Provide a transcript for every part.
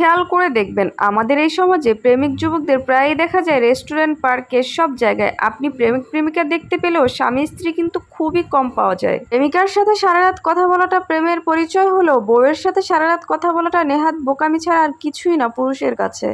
খেয়াল করে দেখবেন। আমাদের এই সমাজে প্রেমিক যুবকদের প্রায়ই দেখা যায় রেস্টুরেন্ট পার্কে সব জায়গায় আপনি প্রেমিক, প্রেমিকা দেখতে পেলেও স্বামী, স্ত্রী কিন্তু খুবই কম পাওয়া যায়। প্রেমিকার সাথে সারা রাত কথা বলাটা প্রেমের পরিচয় হলেও বউয়ের সাথে সারা রাত কথা বলাটা নেহাত বোকামি ছাড়া আর কিছুই না পুরুষের কাছে।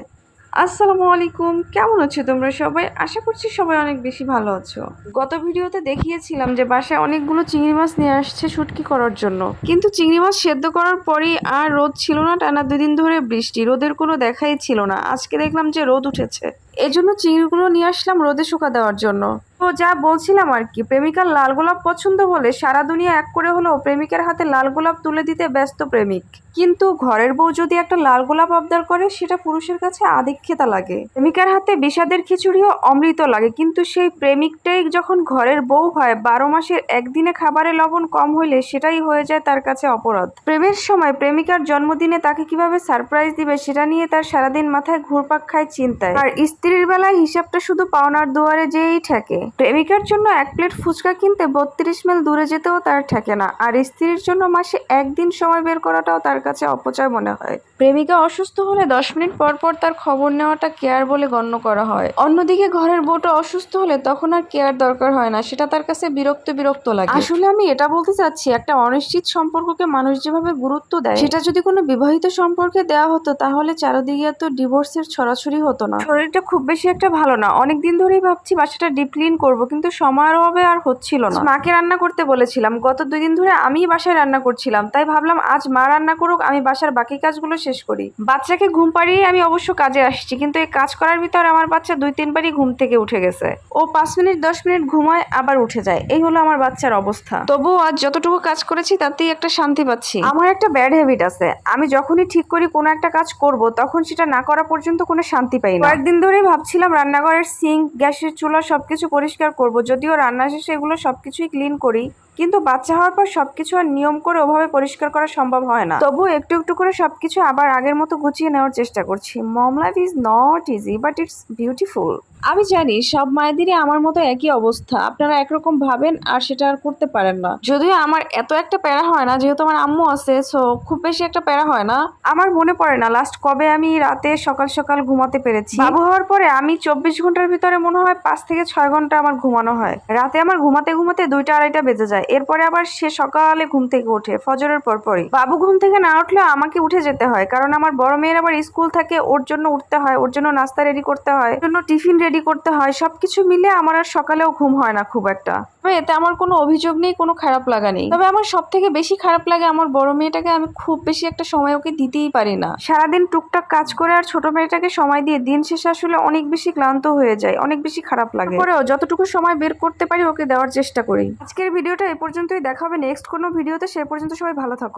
আসসালামু আলাইকুম। কেমন আছো তোমরা সবাই? আশা করছি সবাই অনেক বেশি ভালো আছো। গত ভিডিওতে দেখিয়েছিলাম যে বাসায় অনেকগুলো চিংড়ি মাছ নিয়ে আসছে শুটকি করার জন্য। কিন্তু চিংড়ি মাছ সেদ্ধ করার পরই আর রোদ ছিল না, টানা দুদিন ধরে বৃষ্টি। রোদের কোনো দেখাই ছিল না। আজকে দেখলাম যে রোদ উঠেছে। এই জন্য চিংড়িগুলো নিয়ে আসলাম রোদে শুকা দেওয়ার জন্য। তো যা বলছিলাম আর কি, প্রেমিকার লাল গোলাপ পছন্দ বলে সারা দুনিয়া এক করে হলেও প্রেমিকের হাতে লাল গোলাপ তুলে দিতে ব্যস্ত প্রেমিক। কিন্তু ঘরের বউ যদি একটা লাল গোলাপ আবদার করে, সেটা পুরুষের কাছে আদিক্ষেতা লাগে। প্রেমিকার হাতে বিষাদের খিচুড়িও অমৃত লাগে, কিন্তু সেই প্রেমিকটাই যখন ঘরের বউ হয়, বারো মাসের একদিনে খাবারে লবণ কম হইলে সেটাই হয়ে যায় তার কাছে অপরাধ। প্রেমের সময় প্রেমিকার জন্মদিনে তাকে কীভাবে সারপ্রাইজ দিবে, সেটা নিয়ে তার সারাদিন মাথায় ঘুরপাক খায় চিন্তায়। আর স্ত্রীর বেলায় হিসাবটা শুধু পাওনার দুয়ারে যেই ঠেকে। প্রেমিকার জন্য এক প্লেট ফুচকা কিনতে বত্রিশ মাইল দূরে যেতেও তার ঠেকে না, আর স্ত্রীর জন্য মাসে একদিন সময় বের করাটাও তার কাছে অপচয় মনে হয়। প্রেমিকা অসুস্থ হলে দশ মিনিট পর পর তার খবর নেওয়াটা কেয়ার বলে গণ্য করা হয়। অন্যদিকে ঘরের বউটা অসুস্থ হলে তখন আর কেয়ার দরকার হয় না, সেটা তার কাছে বিরক্ত বিরক্ত লাগে। আসলে আমি এটা বলতে চাচ্ছি, একটা অনিশ্চিত সম্পর্ককে মানুষ যেভাবে গুরুত্ব দেয়, সেটা যদি কোনো বিবাহিত সম্পর্কে দেওয়া হতো, তাহলে চারদিকে এত ডিভোর্সের ছড়াছড়ি হতো না। শরীরটা খুব বেশি একটা ভালো না। অনেক দিন ধরেই ভাবছি বাসাটা ডিপ ক্লিন করব, কিন্তু সময়ের অভাবে আর হচ্ছিল না। মাকে রান্না করতে বলেছিলাম, গত দুই দিন ধরে আমি বাসায় রান্না করছিলাম, তাই ভাবলাম আজ মা রান্না করুক, আমি বাসার বাকি কাজগুলো শেষ করি। বাচ্চাকে ঘুম পাড়িয়ে আমি অবশ্য কাজে আসছি, কিন্তু এই কাজ করার ভিতর আমার বাচ্চা দুই তিনবারই ঘুম থেকে উঠে গেছে। ও পাঁচ মিনিট, দশ মিনিট ঘুমায়, আবার উঠে যায়। এই হলো আমার বাচ্চার অবস্থা। তবুও আজ যতটুকু কাজ করেছি, তাতেই একটা শান্তি পাচ্ছি। আমার একটা ব্যাড হ্যাবিট আছে। আমি যখনই ঠিক করি, কোনো একটা কাজ করব, তখন সেটা না করা পর্যন্ত কোনো শান্তি পাই না। কয়েকদিন ধরেই ভাবছিলাম রান্নাঘরের সিঙ্ক গ্যাসের চুলা সব কিছু পরিষ্কার করব, যদিও রান্না শেষে এগুলো সবকিছুই ক্লিন করি। কিন্তু বাচ্চা হওয়ার পর সবকিছু আর নিয়ম করে ওভাবে পরিষ্কার করা সম্ভব হয় না। তবু একটু একটু করে সবকিছু আবার আগের মতো গুছিয়ে নেওয়ার চেষ্টা করছি। Mom life is not easy but it's beautiful আমি জানি সব মায়েদেরই আমার মতো একই অবস্থা। আপনারা একরকম ভাবেন আর সেটা আর করতে পারেন না। যদিও আমার এত একটা প্যারা হয় না যেহেতু আমার আম্মু আছে সো খুব বেশি একটা প্যারা হয় না। আমার মনে পড়ে না লাস্ট কবে আমি রাতে সকাল সকাল ঘুমাতে পেরেছি। বাবু হওয়ার পরে আমি চব্বিশ ঘণ্টার ভিতরে মনে হয় পাঁচ থেকে ছয় ঘণ্টা আমার ঘুমানো হয়। রাতে আমার ঘুমাতে ঘুমাতে দুইটা আড়াইটা বেজে যায়। এরপরে আবার সে সকালে ঘুম থেকে ওঠে, ফজরের পর পরই বাবু ঘুম থেকে না উঠলে আমাকে উঠে যেতে হয়, কারণ আমার বড় মেয়ের আবার স্কুল থাকে, ওর জন্য উঠতে হয়, ওর জন্য নাস্তা রেডি করতে হয় জন্য টিফিন রেডি করতে হয়, সবকিছু মিলে আমার আর সকালেও ঘুম হয় না খুব একটা। তবে এতে আমার কোনো অভিযোগ নেই, কোনো খারাপ লাগা নেই। তবে আমার সব থেকে বেশি খারাপ লাগে আমার বড় মেয়েটাকে আমি খুব বেশি একটা সময় ওকে দিতেই পারি না। সারাদিন টুকটাক কাজ করে আর ছোট মেয়েটাকে সময় দিয়ে দিন শেষে আসলে অনেক বেশি ক্লান্ত হয়ে যায়, অনেক বেশি খারাপ লাগে। পরেও যতটুকু সময় বের করতে পারি ওকে দেওয়ার চেষ্টা করি। আজকের ভিডিওটা পর্যন্তই দেখা হবে নেক্সট কোনো ভিডিওতে সে পর্যন্ত সবাই ভালো থাকো।